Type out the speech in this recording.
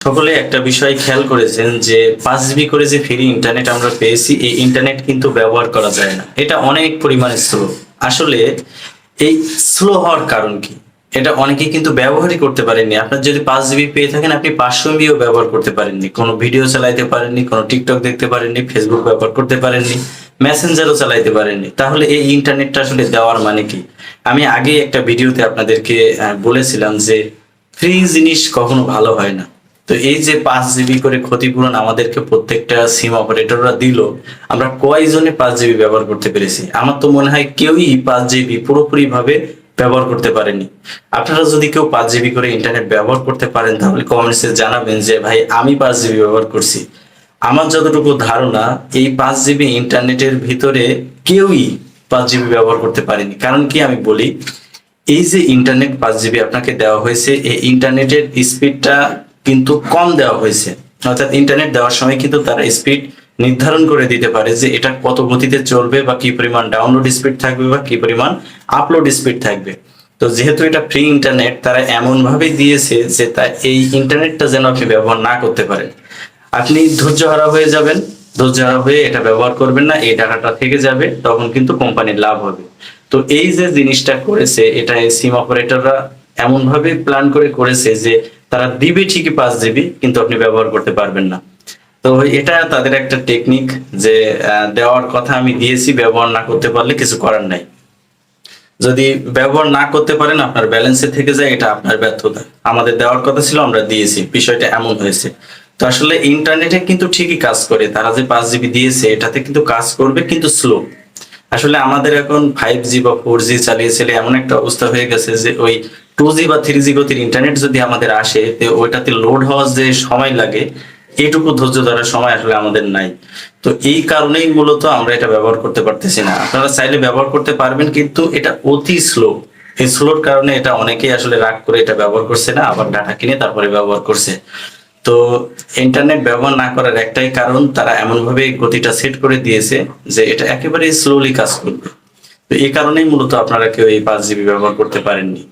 সকলে একটা বিষয় খেয়াল করেছেন যে পাঁচ জিবি করে যে ফ্রি ইন্টারনেট আমরা পেয়েছি, এই ইন্টারনেট কিন্তু ব্যবহার করা যায় না। এটা অনেক পরিমাণে স্লো আসলে এই স্লো হওয়ার কারণ কি? এটা অনেকেই কিন্তু ব্যবহারই করতে পারেননি। আপনার যদি পাঁচ জিবি পেয়ে থাকেন, আপনি পাঁচশো এমবিও ব্যবহার করতে পারেননি। কোনো ভিডিও চালাইতে পারেননি, কোনো টিকটক দেখতে পারেননি ফেসবুক ব্যবহার করতে পারেননি, মেসেঞ্জারও চালাইতে পারেননি। তাহলে এই ইন্টারনেটটা আসলে দেওয়ার মানে কি? আমি আগে একটা ভিডিওতে আপনাদেরকে বলেছিলাম যে ফ্রি জিনিস কখনো ভালো হয় না। তো এই যে পাঁচ জিবি করে ক্ষতিপূরণ আমাদেরকে প্রত্যেকটা সিম অপারেটররা দিল, আমরা কয়জনে পাঁচ জিবি ব্যবহার করতে পেরেছি? আমার তো মনে হয় কেউই পাঁচ জিবি পুরোপুরি ভাবে ব্যবহার করতে পারেনি। আপনারা যদি কেউ পাঁচ জিবি করে ইন্টারনেট ব্যবহার করতে পারেন, তাহলে কমেন্টসে জানাবেন যে, ভাই, আমি পাঁচ জিবি ব্যবহার করছি। আমার যতটুকু ধারণা, এই পাঁচ জিবি ইন্টারনেটের ভিতরে কেউই পাঁচ জিবি ব্যবহার করতে পারেনি। কারণ কি আমি বলি, এই যে ইন্টারনেট পাঁচ জিবি আপনাকে দেওয়া হয়েছে, এই ইন্টারনেটের স্পিডটা কিন্তু কম দেওয়া হয়েছে। অর্থাৎ ইন্টারনেট দেওয়ার সময় কিন্তু তারা স্পিড নির্ধারণ করে দিতে পারে যে এটা কত গতিতে চলবে বা কি পরিমাণ ডাউনলোড স্পিড থাকবে বা কি পরিমাণ আপলোড স্পিড থাকবে। তো যেহেতু এটা ফ্রি ইন্টারনেট তারা এমন ভাবে দিয়েছে যে তা এই ইন্টারনেটটা যেন আপনি ব্যবহার না করতে পারেন। আপনি ধৈর্য হারা হয়ে যাবেন। ধৈর্য হারা হয়ে এটা ব্যবহার করবেন না, এই টাকাটা থেকে যাবে, তখন কিন্তু কোম্পানির লাভ হবে। তো এই যে জিনিসটা করেছে, এটা সিম অপারেটররা এমন ভাবে প্ল্যান করে করেছে যে তারা দিবে ঠিকই পাঁচ জিবি, কিন্তু আপনি ব্যবহার করতে পারবেন না। তো এটা তাদের একটা টেকনিক যে দেওয়ার কথা আমি দিয়েছি, ব্যবহার না করতে পারলে কিছু করার নাই। যদি ব্যবহার না করতে পারেন, আপনার ব্যালেন্সে থেকে যায়, এটা আপনার ব্যর্থতা। আমাদের দেওয়ার কথা ছিল, আমরা দিয়েছি, বিষয়টা এমন হয়েছে। তো আসলে ইন্টারনেটে কিন্তু ঠিকই কাজ করে। তারা যে পাঁচ জিবি দিয়েছে, এটাতে কিন্তু কাজ করবে, কিন্তু স্লো আসলে আমাদের এখন ফাইভ জি বা ফোর জি চালিয়ে ছেলে এমন একটা অবস্থা হয়ে গেছে যে ওই টু জি বা থ্রি জি গতির ইন্টারনেট যদি আমাদের আসে, তো ওইটাতে লোড হওয়ার যে সময় লাগে, এটুকু ধৈর্য ধরার সময় আসলে আমাদের নাই। তো এই কারণেই মূলত আমরা এটা ব্যবহার করতে পারতেছি না। আপনারা চাইলে ব্যবহার করতে পারবেন, কিন্তু এটা অতি স্লো এই স্লোর কারণে এটা অনেকেই আসলে রাগ করে এটা ব্যবহার করছে না, আবার ডাটা কিনে তারপরে ব্যবহার করছে। তো ইন্টারনেট ব্যবহার না করার একটাই কারণ তারা এমনভাবে গতিটা সেট করে দিয়েছে যে এটা একেবারে স্লোলি কাজ করবে। তো এই কারণেই মূলত আপনারা কেউ এই পাঁচ জিবি ব্যবহার করতে পারেননি।